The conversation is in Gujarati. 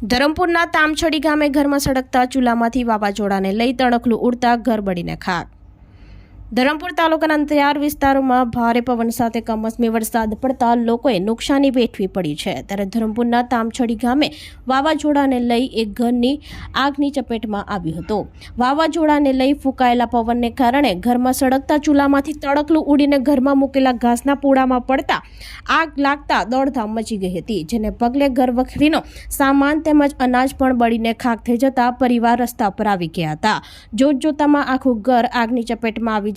ધરમપુરના તામછડી ગામે ઘરમાં સળગતા ચૂલામાંથી વાવાઝોડાને લઈ તણખલું ઉડતા ઘર બળીને ખાક. ધરમપુર તાલુકાના અંતરિયાળ વિસ્તારોમાં ભારે પવન સાથે કમોસમી વરસાદ પડતા લોકોએ નુકસાની વેઠવી પડી છે. ત્યારે ધરમપુરના તામછડી ગામે વાવાઝોડાને લઈ એક ઘરની આગની ચપેટમાં આવ્યું હતું. વાવાઝોડાને લઈ ફૂંકાયેલા પવનને કારણે ઘરમાં સળગતા ચૂલામાંથી તડકલું ઉડીને ઘરમાં મૂકેલા ઘાસના પૂડામાં પડતા આગ લાગતા દોડધામ મચી ગઈ હતી, જેને પગલે ઘર વખરીનો સામાન તેમજ અનાજ પણ બળીને ખાક થઈ જતા પરિવાર રસ્તા પર આવી ગયા હતા. જોત જોતામાં આખું ઘર આગની ચપેટમાં આવી